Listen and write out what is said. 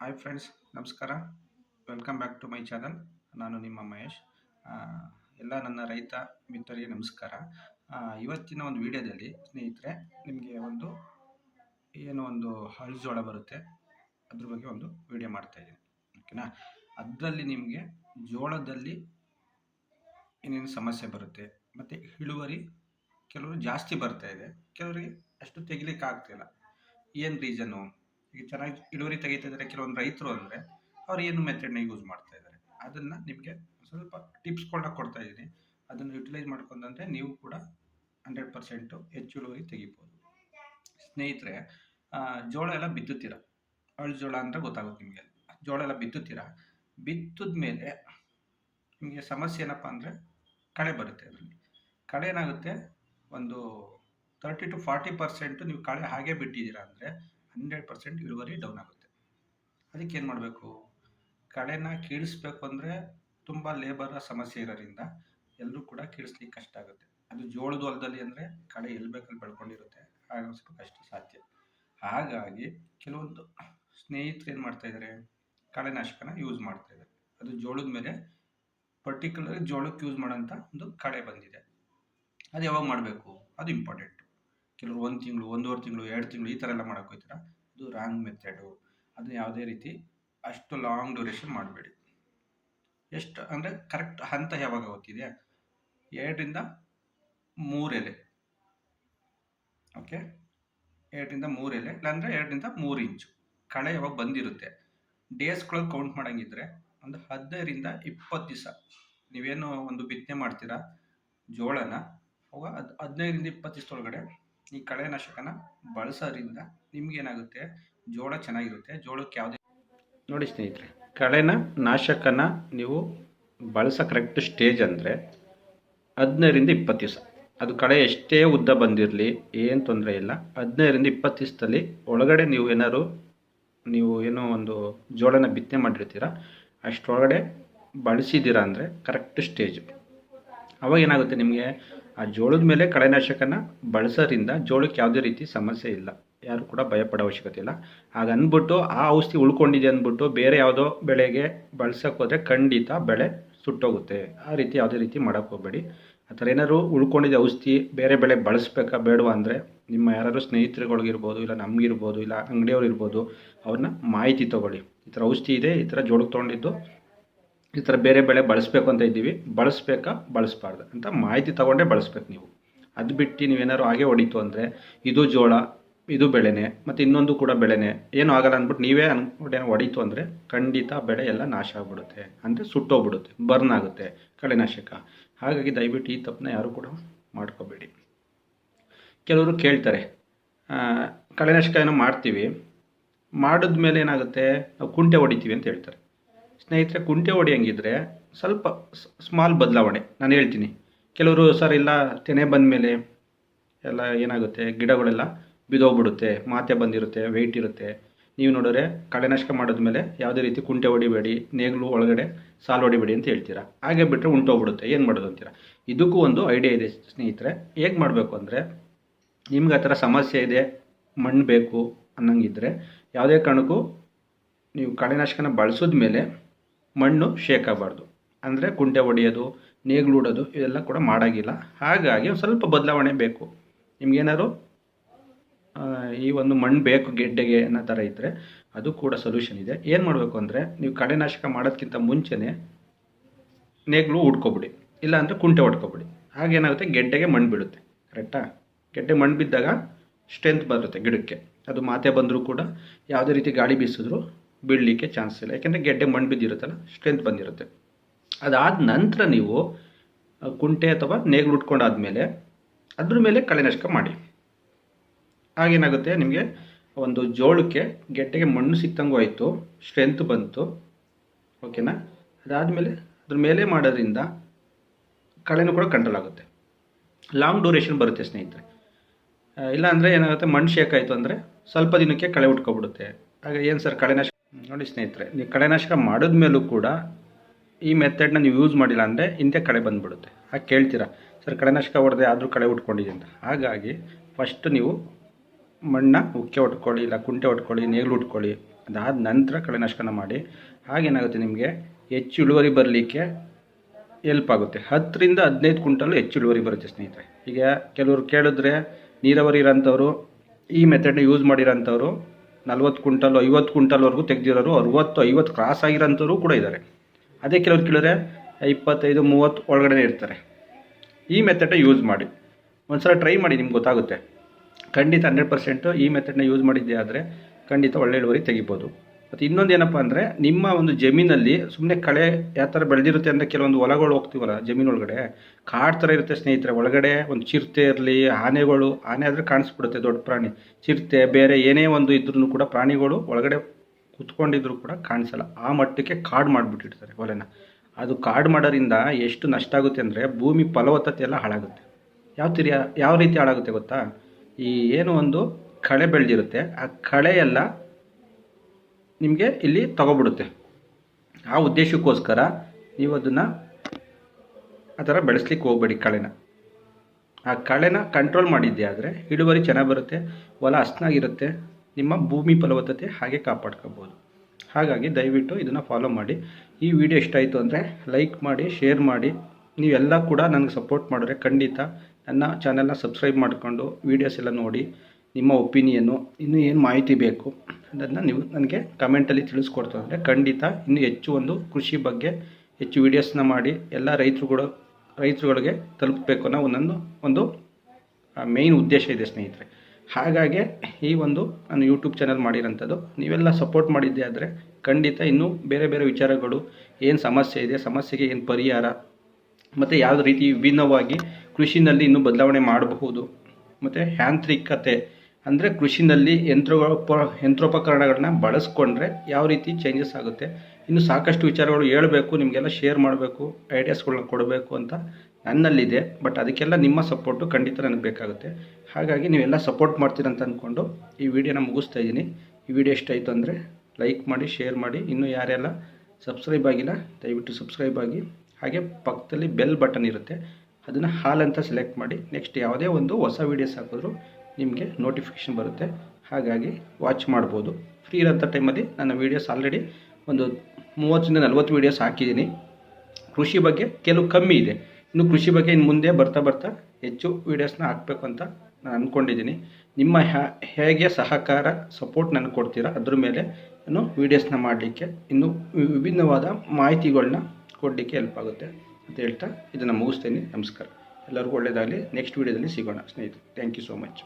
Hi friends ನಮಸ್ಕಾರ. Welcome back to my channel ನಾನು ನಿಮ್ಮ ಮಹೇಶ್. ಎಲ್ಲ ನನ್ನ ರೈತ ಮಿತ್ರರಿಗೆ ನಮಸ್ಕಾರ. ಇವತ್ತಿನ ಒಂದು ವಿಡಿಯೋದಲ್ಲಿ ಸ್ನೇಹಿತರೆ, ನಿಮಗೆ ಒಂದು ಏನು ಒಂದು ಹಳಜೋಳ ಬರುತ್ತೆ, ಅದ್ರ ಬಗ್ಗೆ ಒಂದು ವಿಡಿಯೋ ಮಾಡ್ತಾ ಇದ್ದೀನಿ. ಓಕೆನಾ ಅದರಲ್ಲಿ ನಿಮಗೆ ಜೋಳದಲ್ಲಿ ಏನೇನು ಸಮಸ್ಯೆ ಬರುತ್ತೆ, ಮತ್ತು ಇಳುವರಿ ಕೆಲವರು ಜಾಸ್ತಿ ಬರ್ತಾ ಇದೆ, ಕೆಲವರಿಗೆ ಅಷ್ಟು ತೆಗಿಲಿಕ್ಕೆ ಆಗ್ತಿಲ್ಲ ಏನು ರೀಸನ್ನು ಈಗ ಚೆನ್ನಾಗಿ ಇಳುವರಿ ತೆಗಿತಾ ಇದ್ದಾರೆ ಕೆಲವೊಂದು ರೈತರು ಅಂದರೆ, ಅವ್ರು ಏನು ಮೆಥಡ್ನ ಯೂಸ್ ಮಾಡ್ತಾ ಇದ್ದಾರೆ. ಅದನ್ನು ನಿಮಗೆ ಸ್ವಲ್ಪ ಟಿಪ್ಸ್ಗಳನ್ನ ಕೊಡ್ತಾ ಇದ್ದೀನಿ. ಅದನ್ನು ಯುಟಿಲೈಸ್ ಮಾಡ್ಕೊಂಡಂತೆ ನೀವು ಕೂಡ ಹಂಡ್ರೆಡ್ ಪರ್ಸೆಂಟು ಹೆಚ್ಚು ಇಳುವರಿ ತೆಗಿಬೋದು. ಸ್ನೇಹಿತರೆ ಜೋಳ ಎಲ್ಲ ಬಿತ್ತುತ್ತೀರ ಅಳ್ ಜೋಳ ಅಂದರೆ ಗೊತ್ತಾಗುತ್ತೆ ನಿಮಗೆ. ಜೋಳ ಎಲ್ಲ ಬಿತ್ತುತ್ತೀರ ಬಿತ್ತಿದ ಮೇಲೆ ನಿಮಗೆ ಸಮಸ್ಯೆ ಏನಪ್ಪ ಅಂದರೆ ಕಳೆ ಬರುತ್ತೆ ಅದರಲ್ಲಿ. ಕಳೆ ಏನಾಗುತ್ತೆ? ಒಂದು ತರ್ಟಿ ಟು ಫಾರ್ಟಿ ಪರ್ಸೆಂಟು ನೀವು ಕಳೆ ಹಾಗೆ ಬಿಟ್ಟಿದ್ದೀರಾ ಅಂದರೆ ಹಂಡ್ರೆಡ್ ಪರ್ಸೆಂಟ್ ಇಳುವರಿ ಡೌನ್ ಆಗುತ್ತೆ. ಅದಕ್ಕೆ ಏನು ಮಾಡಬೇಕು? ಕಳೆನ ಕೀಳಿಸ್ಬೇಕು ಅಂದರೆ ತುಂಬ ಲೇಬರ ಸಮಸ್ಯೆ ಇರೋದ್ರಿಂದ ಎಲ್ಲರೂ ಕೂಡ ಕೀಳಿಸ್ಲಿಕ್ಕೆ ಕಷ್ಟ ಆಗುತ್ತೆ. ಅದು ಜೋಳದ ಹೊಲದಲ್ಲಿ ಅಂದರೆ ಕಳೆ ಎಲ್ಲಿ ಬೇಕಲ್ಲಿ ಬೆಳ್ಕೊಂಡಿರುತ್ತೆ ಆಗ ಸ್ವಲ್ಪ ಕಷ್ಟ ಸಾಧ್ಯ. ಹಾಗಾಗಿ ಕೆಲವೊಂದು ಸ್ನೇಹಿತರು ಏನು ಮಾಡ್ತಾ ಇದ್ದಾರೆ ಕಳೆನಾಶಕನ ಯೂಸ್ ಮಾಡ್ತಾ ಇದ್ದಾರೆ ಅದು ಜೋಳದ ಮೇಲೆ ಪರ್ಟಿಕ್ಯುಲರ್ ಜೋಳಕ್ಕೆ ಯೂಸ್ ಮಾಡೋಂಥ ಒಂದು ಕಳೆ ಬಂದಿದೆ. ಅದು ಯಾವಾಗ ಮಾಡಬೇಕು? ಅದು ಇಂಪಾರ್ಟೆಂಟ್ ಕೆಲವರು ಒಂದು ತಿಂಗಳು, ಒಂದೂವರೆ ತಿಂಗಳು, ಎರಡು ತಿಂಗಳು ಈ ಥರ ಎಲ್ಲ ಮಾಡೋಕೆ ಹೋಗ್ತೀರ ಅದು ರಾಂಗ್ ಮೆಥಡು ಅದನ್ನ ಯಾವುದೇ ರೀತಿ ಅಷ್ಟು ಲಾಂಗ್ ಡ್ಯೂರೇಷನ್ ಮಾಡಬೇಡಿ. ಎಷ್ಟು ಅಂದರೆ ಕರೆಕ್ಟ್ ಹಂತ ಯಾವಾಗ ಗೊತ್ತಿದೆ ಎರಡರಿಂದ ಮೂರು ಎಲೆ. ಓಕೆ ಎರಡರಿಂದ ಮೂರು ಎಲೆ, ಇಲ್ಲಾಂದರೆ ಎರಡರಿಂದ ಮೂರು ಇಂಚು ಕಳೆ ಯಾವಾಗ ಬಂದಿರುತ್ತೆ? ಡೇಸ್ಗಳಲ್ಲಿ ಕೌಂಟ್ ಮಾಡೋಂಗಿದ್ರೆ ಒಂದು ಹದಿನೈದರಿಂದ ಇಪ್ಪತ್ತು ದಿವಸ. ನೀವೇನು ಒಂದು ಬಿತ್ತನೆ ಮಾಡ್ತೀರಾ? ಜೋಳನ, ಅವಾಗ ಅದು ಹದಿನೈದರಿಂದ ಇಪ್ಪತ್ತು ದಿವಸದೊಳಗಡೆ ಈ ಕಳೆನಾಶಕನ ಬಳಸೋದ್ರಿಂದ ನಿಮ್ಗೇನಾಗುತ್ತೆ? ಜೋಳ ಚೆನ್ನಾಗಿರುತ್ತೆ. ಜೋಳಕ್ಕೆ ಯಾವುದೇ ನೋಡಿ ಸ್ನೇಹಿತರೆ, ಕಳೆನ ನಾಶಕನ ನೀವು ಬಳಸೋ ಕರೆಕ್ಟ್ ಸ್ಟೇಜ್ ಅಂದರೆ ಹದಿನೈದರಿಂದ ಇಪ್ಪತ್ತು ದಿವಸ. ಅದು ಕಳೆ ಎಷ್ಟೇ ಉದ್ದ ಬಂದಿರಲಿ, ಏನು ತೊಂದರೆ ಇಲ್ಲ. ಹದಿನೈದರಿಂದ ಇಪ್ಪತ್ತು ದಿವಸದಲ್ಲಿ ಒಳಗಡೆ ನೀವು ಏನಾದ್ರು, ನೀವು ಏನೋ ಒಂದು ಜೋಳನ ಬಿತ್ತನೆ ಮಾಡಿರ್ತೀರ, ಅಷ್ಟರೊಳಗಡೆ ಬಳಸಿದ್ದೀರಾ ಅಂದರೆ ಕರೆಕ್ಟ್ ಸ್ಟೇಜು ಅವಾಗ ಏನಾಗುತ್ತೆ ನಿಮಗೆ? ಆ ಜೋಳದ ಮೇಲೆ ಕಳೆನಾಶಕನ ಬಳಸೋದ್ರಿಂದ ಜೋಳಕ್ಕೆ ಯಾವುದೇ ರೀತಿ ಸಮಸ್ಯೆ ಇಲ್ಲ. ಯಾರು ಕೂಡ ಭಯಪಡೋ ಅವಶ್ಯಕತೆ ಇಲ್ಲ. ಹಾಗ ಅಂದ್ಬಿಟ್ಟು ಆ ಔಷಧಿ ಉಳ್ಕೊಂಡಿದೆ ಅಂದ್ಬಿಟ್ಟು ಬೇರೆ ಯಾವುದೋ ಬೆಳೆಗೆ ಬಳಸೋಕೆ ಹೋದರೆ ಖಂಡಿತ ಬೆಳೆ ಸುಟ್ಟೋಗುತ್ತೆ. ಆ ರೀತಿ ಯಾವುದೇ ರೀತಿ ಮಾಡೋಕ್ಕೆ ಹೋಗಬೇಡಿ. ಆ ಥರ ಏನಾದ್ರು ಉಳ್ಕೊಂಡಿದ್ದ ಔಷಧಿ ಬೇರೆ ಬೆಳೆ ಬಳಸ್ಬೇಕಾ ಬೇಡವಾ ಅಂದರೆ ನಿಮ್ಮ ಯಾರು ಸ್ನೇಹಿತರುಗಳಿಗಿರ್ಬೋದು ಇಲ್ಲ ನಮಗಿರ್ಬೋದು ಇಲ್ಲ ಅಂಗಡಿಯವ್ರು ಇರ್ಬೋದು ಅವ್ರನ್ನ ಮಾಹಿತಿ ತೊಗೊಳ್ಳಿ. ಈ ಥರ ಔಷಧಿ ಇದೆ, ಈ ಥರ ಜೋಳಕ್ಕೆ ತೊಗೊಂಡಿದ್ದು ಈ ಥರ ಬೇರೆ ಬೆಳೆ ಬಳಸಬೇಕು ಅಂತ ಇದ್ದೀವಿ. ಬಳಸ್ಬೇಕಾ? ಬಳಸಬಾರ್ದು ಅಂತ ಮಾಹಿತಿ ತಗೊಂಡೇ ಬಳಸ್ಬೇಕು ನೀವು. ಅದು ಬಿಟ್ಟು ನೀವೇನಾದ್ರು ಹಾಗೆ ಹೊಡಿತು ಅಂದರೆ ಇದು ಜೋಳ, ಇದು ಬೆಳೆನೆ, ಮತ್ತು ಇನ್ನೊಂದು ಕೂಡ ಬೆಳೆನೆ. ಏನು ಆಗಲ್ಲ ಅಂದ್ಬಿಟ್ಟು ನೀವೇ ಅನ್ಬಿಟ್ಟು ಹೊಡಿತು ಅಂದರೆ ಖಂಡಿತ ಬೆಳೆ ಎಲ್ಲ ನಾಶ ಆಗ್ಬಿಡುತ್ತೆ. ಅಂದರೆ ಸುಟ್ಟೋಗ್ಬಿಡುತ್ತೆ, ಬರ್ನ್ ಆಗುತ್ತೆ ಕಳೆನಾಶಕ. ಹಾಗಾಗಿ ದಯವಿಟ್ಟು ಈ ತಪ್ಪನ್ನ ಯಾರು ಕೂಡ ಮಾಡ್ಕೋಬೇಡಿ. ಕೆಲವರು ಕೇಳ್ತಾರೆ ಕಳೆನಾಶಕ ಏನೋ ಮಾಡ್ತೀವಿ. ಮಾಡಿದ್ಮೇಲೆ ಏನಾಗುತ್ತೆ? ನಾವು ಕುಂಟೆ ಹೊಡಿತೀವಿ ಅಂತ ಹೇಳ್ತಾರೆ. ಸ್ನೇಹಿತರೆ, ಕುಂಟೆ ಹೊಡೆಯಂಗಿದ್ರೆ ಸ್ವಲ್ಪ ಸ್ಮಾಲ್ ಬದಲಾವಣೆ. ನಾನು ಹೇಳ್ತೀನಿ. ಕೆಲವರು, ಸರ್, ಇಲ್ಲ, ತೆನೆ ಬಂದ ಮೇಲೆ ಎಲ್ಲ ಏನಾಗುತ್ತೆ? ಗಿಡಗಳೆಲ್ಲ ಬಿದೋಗ್ಬಿಡುತ್ತೆ ಮಾತೆ ಬಂದಿರುತ್ತೆ ವೆಯ್ಟ್ ಇರುತ್ತೆ. ನೀವು ನೋಡಿದ್ರೆ ಕಳೆನಾಶಕ ಮಾಡಿದ್ಮೇಲೆ ಯಾವುದೇ ರೀತಿ ಕುಂಟೆ ಹೊಡಿಬೇಡಿ, ನೇಗ್ಲು ಒಳಗಡೆ ಸಾಲು ಹೊಡಿಬೇಡಿ ಅಂತ ಹೇಳ್ತೀರಾ? ಹಾಗೆ ಬಿಟ್ಟರೆ ಉಂಟೋಗ್ಬಿಡುತ್ತೆ. ಏನು ಮಾಡೋದು ಅಂತೀರಾ? ಇದಕ್ಕೂ ಒಂದು ಐಡಿಯಾ ಇದೆ ಸ್ನೇಹಿತರೆ. ಹೇಗೆ ಮಾಡಬೇಕು ಅಂದರೆ, ನಿಮ್ಗೆ ಆ ಥರ ಸಮಸ್ಯೆ ಇದೆ, ಮಣ್ಣು ಬೇಕು ಅನ್ನಂಗಿದ್ರೆ, ಯಾವುದೇ ಕಾರಣಕ್ಕೂ ನೀವು ಕಳೆನಾಶಕನ ಬಳಸಿದ ಮೇಲೆ ಮಣ್ಣು ಶೇಕ್ ಆಗಬಾರ್ದು ಅಂದರೆ ಕುಂಟೆ ಹೊಡೆಯೋದು ನೇಗಿಲು ಉಡೋದು ಇದೆಲ್ಲ ಕೂಡ ಮಾಡೋಂಗಿಲ್ಲ. ಹಾಗಾಗಿ ಒಂದು ಸ್ವಲ್ಪ ಬದಲಾವಣೆ ಬೇಕು. ನಿಮಗೇನಾದ್ರು ಈ ಒಂದು ಮಣ್ಣು ಬೇಕು ಗೆಡ್ಡೆಗೆ ಅನ್ನೋ ಥರ ಇದ್ದರೆ ಅದು ಕೂಡ ಸೊಲ್ಯೂಷನ್ ಇದೆ. ಏನು ಮಾಡಬೇಕು ಅಂದರೆ ನೀವು ಕಳೆನಾಶಕ ಮಾಡೋದಕ್ಕಿಂತ ಮುಂಚೆನೇ ನೇಗ್ಲು ಉಡ್ಕೊಬಿಡಿ. ಇಲ್ಲ ಅಂದರೆ ಕುಂಟೆ ಹೊಡ್ಕೊಬಿಡಿ ಹಾಗೇನಾಗುತ್ತೆ, ಗೆಡ್ಡೆಗೆ ಮಣ್ಣು ಬೀಳುತ್ತೆ. ಕರೆಕ್ಟಾ? ಗೆಡ್ಡೆ ಮಣ್ಣು ಬಿದ್ದಾಗ ಸ್ಟ್ರೆಂತ್ ಬರುತ್ತೆ ಗಿಡಕ್ಕೆ. ಅದು ಮಾತೆ ಬಂದರೂ ಕೂಡ, ಯಾವುದೇ ರೀತಿ ಗಾಳಿ ಬೀಸಿದ್ರು ಬೀಳಲಿಕ್ಕೆ ಚಾನ್ಸ್ ಇಲ್ಲ. ಯಾಕೆಂದರೆ ಗೆಡ್ಡೆ ಮಣ್ಣು ಬಿದ್ದಿರುತ್ತಲ್ಲ ಸ್ಟ್ರೆಂತ್ ಬಂದಿರುತ್ತೆ. ಅದಾದ ನಂತರ ನೀವು ಕುಂಟೆ ಅಥವಾ ನೇಗಿಲು ಉಟ್ಕೊಂಡಾದ್ಮೇಲೆ ಅದ್ರ ಮೇಲೆ ಕಳೆನಾಶಕ ಮಾಡಿ. ಆಗೇನಾಗುತ್ತೆ ನಿಮಗೆ ಒಂದು ಜೋಳಕ್ಕೆ ಗೆಡ್ಡೆಗೆ ಮಣ್ಣು ಸಿಕ್ತಂಗೂ ಆಯಿತು ಸ್ಟ್ರೆಂತ್ ಬಂತು ಓಕೆನಾ ಅದಾದಮೇಲೆ ಅದ್ರ ಮೇಲೆ ಮಾಡೋದ್ರಿಂದ ಕಳೆನೂ ಕೂಡ ಕಂಟ್ರೋಲ್ ಆಗುತ್ತೆ. ಲಾಂಗ್ ಡ್ಯೂರೇಷನ್ ಬರುತ್ತೆ ಸ್ನೇಹಿತರೆ. ಇಲ್ಲಾಂದರೆ ಏನಾಗುತ್ತೆ, ಮಣ್ಣು ಶೇಕ್ ಆಯಿತು ಅಂದರೆ ಸ್ವಲ್ಪ ದಿನಕ್ಕೆ ಕಳೆ ಉಟ್ಕೊಬಿಡುತ್ತೆ. ಆಗ ಏನು ಸರ್ ಕಳೆನಾಶಕ ನೋಡಿ ಸ್ನೇಹಿತರೆ, ನೀವು ಕಳೆನಾಶಕ ಮಾಡಿದ್ಮೇಲೂ ಕೂಡ ಈ ಮೆಥಡ್ನ ನೀವು ಯೂಸ್ ಮಾಡಿಲ್ಲ ಅಂದರೆ ಹಿಂದೆ ಕಳೆ ಬಂದುಬಿಡುತ್ತೆ. ಹಾಗೆ ಕೇಳ್ತೀರಾ, ಸರ್, ಕಳೆನಾಶಕ ಹೊಡೆದೆ ಆದರೂ ಕಳೆ ಉಟ್ಕೊಂಡಿದೆ ಅಂತ. ಹಾಗಾಗಿ ಫಸ್ಟ್ ನೀವು ಮಣ್ಣ ಉಕ್ಕೆ ಹೊಟ್ಕೊಳ್ಳಿ ಇಲ್ಲ ಕುಂಟೆ ಹೊಟ್ಕೊಳ್ಳಿ ನೇಗಿಲು ಉಟ್ಕೊಳ್ಳಿ, ಅದಾದ ನಂತರ ಕಳೆನಾಶಕನ ಮಾಡಿ. ಹಾಗೇನಾಗುತ್ತೆ ನಿಮಗೆ, ಹೆಚ್ಚು ಇಳುವರಿ ಬರಲಿಕ್ಕೆ ಎಲ್ಪ್ ಆಗುತ್ತೆ. ಹತ್ತರಿಂದ ಹದಿನೈದು ಕ್ವಿಂಟಲ್ ಹೆಚ್ಚು ಇಳುವರಿ ಬರುತ್ತೆ ಸ್ನೇಹಿತರೆ. ಈಗ ಕೆಲವರು ಕೇಳಿದ್ರೆ, ನೀರಾವರಿ ಇರೋಂಥವ್ರು, ಈ ಮೆಥಡ್ನ ಯೂಸ್ ಮಾಡಿರೋಂಥವ್ರು ನಲ್ವತ್ತು ಕ್ವಿಂಟಲ್, ಐವತ್ತು ಕ್ವಿಂಟಲ್ವರೆಗೂ ತೆಗೆದಿರೋರು, ಅರುವತ್ತು, ಐವತ್ತು ಕ್ರಾಸ್ ಆಗಿರೋಂಥವ್ರು ಕೂಡ ಇದ್ದಾರೆ. ಅದೇ ಕೆಲವ್ರು ಕೇಳಿದ್ರೆ, ಇಪ್ಪತ್ತೈದು, ಮೂವತ್ತು ಒಳಗಡೆ ಇರ್ತಾರೆ. ಈ ಮೆಥಡ್ನ ಯೂಸ್ ಮಾಡಿ. ಒಂದ್ಸಲ ಟ್ರೈ ಮಾಡಿ, ನಿಮ್ಗೆ ಗೊತ್ತಾಗುತ್ತೆ. ಖಂಡಿತ ಹಂಡ್ರೆಡ್ ಪರ್ಸೆಂಟು ಈ ಮೆಥಡ್ನ ಯೂಸ್ ಮಾಡಿದ್ದೆ ಆದರೆ ಖಂಡಿತ ಒಳ್ಳೆ ಇಳುವರಿ ತೆಗಿಬೋದು. ಮತ್ತು ಇನ್ನೊಂದು ಏನಪ್ಪ ಅಂದರೆ ನಿಮ್ಮ ಒಂದು ಜಮೀನಲ್ಲಿ ಸುಮ್ಮನೆ ಕಳೆ ಯಾವ ಥರ ಬೆಳೆದಿರುತ್ತೆ ಅಂದರೆ ಕೆಲವೊಂದು ಹೊಲಗಳು ಹೋಗ್ತೀವಲ್ಲ ಜಮೀನೊಳಗಡೆ, ಕಾಡು ಥರ ಇರುತ್ತೆ ಸ್ನೇಹಿತರೆ. ಒಳಗಡೆ ಒಂದು ಚಿರತೆ ಇರಲಿ, ಆನೆಗಳು, ಆನೆ ಆದರೆ ಕಾಣಿಸ್ಬಿಡುತ್ತೆ, ದೊಡ್ಡ ಪ್ರಾಣಿ. ಚಿರತೆ, ಬೇರೆ ಏನೇ ಒಂದು ಇದ್ರೂ ಕೂಡ ಪ್ರಾಣಿಗಳು ಒಳಗಡೆ ಕುತ್ಕೊಂಡಿದ್ರು ಕೂಡ ಕಾಣಿಸಲ್ಲ. ಆ ಮಟ್ಟಕ್ಕೆ ಕಾಡು ಮಾಡಿಬಿಟ್ಟಿರ್ತಾರೆ ಹೊಲೆನ. ಅದು ಕಾಡು ಮಾಡೋದ್ರಿಂದ ಎಷ್ಟು ನಷ್ಟ ಆಗುತ್ತೆ ಅಂದರೆ ಭೂಮಿ ಫಲವತ್ತತೆ ಎಲ್ಲ ಹಾಳಾಗುತ್ತೆ. ಯಾವ ತಿರಿ ಯಾವ ರೀತಿ ಹಾಳಾಗುತ್ತೆ ಗೊತ್ತಾ? ಈ ಏನು ಒಂದು ಕಳೆ ಬೆಳೆದಿರುತ್ತೆ, ಆ ಕಳೆ ಎಲ್ಲ ನಿಮಗೆ ಇಲ್ಲಿ ತಗೊಬಿಡುತ್ತೆ. ಆ ಉದ್ದೇಶಕ್ಕೋಸ್ಕರ ನೀವು ಅದನ್ನು ಆ ಥರ ಬೆಳೆಸ್ಲಿಕ್ಕೆ ಹೋಗಬೇಡಿ ಕಳೆನ. ಆ ಕಳೆನ ಕಂಟ್ರೋಲ್ ಮಾಡಿದ್ದೆ ಆದರೆ ಇಳುವರಿ ಚೆನ್ನಾಗಿ ಬರುತ್ತೆ, ಹೊಲ ಹಸ್ನಾಗಿರುತ್ತೆ, ನಿಮ್ಮ ಭೂಮಿ ಫಲವತ್ತತೆ ಹಾಗೆ ಕಾಪಾಡ್ಕೋಬೋದು. ಹಾಗಾಗಿ ದಯವಿಟ್ಟು ಇದನ್ನು ಫಾಲೋ ಮಾಡಿ. ಈ ವಿಡಿಯೋ ಇಷ್ಟ ಆಯಿತು ಅಂದರೆ ಲೈಕ್ ಮಾಡಿ ಶೇರ್ ಮಾಡಿ. ನೀವೆಲ್ಲ ಕೂಡ ನನಗೆ ಸಪೋರ್ಟ್ ಮಾಡಿದ್ರೆ ಖಂಡಿತ ನನ್ನ ಚಾನೆಲ್ನ ಸಬ್ಸ್ಕ್ರೈಬ್ ಮಾಡಿಕೊಂಡು ವೀಡಿಯೋಸ್ ಎಲ್ಲ ನೋಡಿ, ನಿಮ್ಮ ಒಪಿನಿಯನ್ನು ಇನ್ನೂ ಏನು ಮಾಹಿತಿ ಬೇಕು ಅದನ್ನು ನೀವು ನನಗೆ ಕಮೆಂಟಲ್ಲಿ ತಿಳಿಸ್ಕೊಡ್ತಾ. ಅಂದರೆ ಖಂಡಿತ ಇನ್ನೂ ಹೆಚ್ಚು ಒಂದು ಕೃಷಿ ಬಗ್ಗೆ ಹೆಚ್ಚು ವೀಡಿಯೋಸ್ನ ಮಾಡಿ ಎಲ್ಲ ರೈತರುಗಳು, ರೈತರುಗಳಿಗೆ ತಲುಪಬೇಕು ಅನ್ನೋ ಒಂದೊಂದು, ಒಂದು ಮೇಯ್ನ್ ಉದ್ದೇಶ ಇದೆ ಸ್ನೇಹಿತರೆ. ಹಾಗಾಗಿ ಈ ಒಂದು ನಾನು ಯೂಟ್ಯೂಬ್ ಚಾನಲ್ ಮಾಡಿರೋಂಥದ್ದು, ನೀವೆಲ್ಲ ಸಪೋರ್ಟ್ ಮಾಡಿದ್ದೆ ಆದರೆ ಖಂಡಿತ ಇನ್ನೂ ಬೇರೆ ಬೇರೆ ವಿಚಾರಗಳು ಏನು ಸಮಸ್ಯೆ ಇದೆ, ಸಮಸ್ಯೆಗೆ ಏನು ಪರಿಹಾರ, ಮತ್ತು ಯಾವ ರೀತಿ ವಿಭಿನ್ನವಾಗಿ ಕೃಷಿನಲ್ಲಿ ಇನ್ನೂ ಬದಲಾವಣೆ ಮಾಡಬಹುದು, ಮತ್ತು ಯಾಂತ್ರಿಕತೆ ಅಂದರೆ ಕೃಷಿನಲ್ಲಿ ಯಂತ್ರೋಪ, ಯಂತ್ರೋಪಕರಣಗಳನ್ನ ಬಳಸ್ಕೊಂಡ್ರೆ ಯಾವ ರೀತಿ ಚೇಂಜಸ್ ಆಗುತ್ತೆ? ಇನ್ನು ಸಾಕಷ್ಟು ವಿಚಾರಗಳು ಹೇಳಬೇಕು, ನಿಮಗೆಲ್ಲ ಶೇರ್ ಮಾಡಬೇಕು ಐಡಿಯಾಸ್ಗಳನ್ನ ಕೊಡಬೇಕು ಅಂತ ನನ್ನಲ್ಲಿದೆ. ಬಟ್ ಅದಕ್ಕೆಲ್ಲ ನಿಮ್ಮ ಸಪೋರ್ಟು ಖಂಡಿತ ನನಗೆ ಬೇಕಾಗುತ್ತೆ. ಹಾಗಾಗಿ ನೀವೆಲ್ಲ ಸಪೋರ್ಟ್ ಮಾಡ್ತೀರಂತ ಅಂದ್ಕೊಂಡು ಈ ವಿಡಿಯೋನ ಮುಗಿಸ್ತಾ ಇದ್ದೀನಿ. ಈ ವಿಡಿಯೋ ಎಷ್ಟಾಯಿತು ಅಂದರೆ ಲೈಕ್ ಮಾಡಿ ಶೇರ್ ಮಾಡಿ. ಇನ್ನೂ ಯಾರೆಲ್ಲ ಸಬ್ಸ್ಕ್ರೈಬ್ ಆಗಿಲ್ಲ, ದಯವಿಟ್ಟು ಸಬ್ಸ್ಕ್ರೈಬ್ ಆಗಿ. ಹಾಗೆ ಪಕ್ಕದಲ್ಲಿ ಬೆಲ್ ಬಟನ್ ಇರುತ್ತೆ. ಅದನ್ನು ಹಾಲ್ ಅಂತ ಸೆಲೆಕ್ಟ್ ಮಾಡಿ. ನೆಕ್ಸ್ಟ್ ಯಾವುದೇ ಒಂದು ಹೊಸ ವೀಡಿಯೋಸ್ ಹಾಕಿದ್ರು ನಿಮಗೆ ನೋಟಿಫಿಕೇಷನ್ ಬರುತ್ತೆ. ಹಾಗಾಗಿ ವಾಚ್ ಮಾಡ್ಬೋದು. ಫ್ರೀ ಇರೋಂಥ ಟೈಮಲ್ಲಿ ನನ್ನ ವೀಡಿಯೋಸ್ ಆಲ್ರೆಡಿ ಒಂದು ಮೂವತ್ತರಿಂದ ನಲ್ವತ್ತು ವೀಡಿಯೋಸ್ ಹಾಕಿದ್ದೀನಿ. ಕೃಷಿ ಬಗ್ಗೆ ಕೆಲವು ಕಮ್ಮಿ ಇದೆ. ಇನ್ನು ಕೃಷಿ ಬಗ್ಗೆ ಇನ್ನು ಮುಂದೆ ಬರ್ತಾ ಬರ್ತಾ ಹೆಚ್ಚು ವೀಡಿಯೋಸ್ನ ಹಾಕಬೇಕು ಅಂತ ನಾನು ಅಂದ್ಕೊಂಡಿದ್ದೀನಿ ನಿಮ್ಮ ಹೇಗೆ ಸಹಕಾರ ಸಪೋರ್ಟ್ ನನಗೆ ಕೊಡ್ತೀರಾ? ಅದ್ರ ಮೇಲೆ ನಾನು ವೀಡಿಯೋಸ್ನ ಮಾಡಲಿಕ್ಕೆ ಇನ್ನು ವಿಭಿನ್ನವಾದ ಮಾಹಿತಿಗಳನ್ನ ಕೊಡಲಿಕ್ಕೆ ಹೆಲ್ಪ್ ಆಗುತ್ತೆ ಅಂತ ಹೇಳ್ತಾ ಇದನ್ನು ಮುಗಿಸ್ತೀನಿ. ನಮಸ್ಕಾರ. ಎಲ್ಲರಿಗೂ ಒಳ್ಳೆಯದಾಗಲಿ. ನೆಕ್ಸ್ಟ್ ವೀಡಿಯೋದಲ್ಲಿ ಸಿಗೋಣ ಸ್ನೇಹಿತರೆ. Thank you so much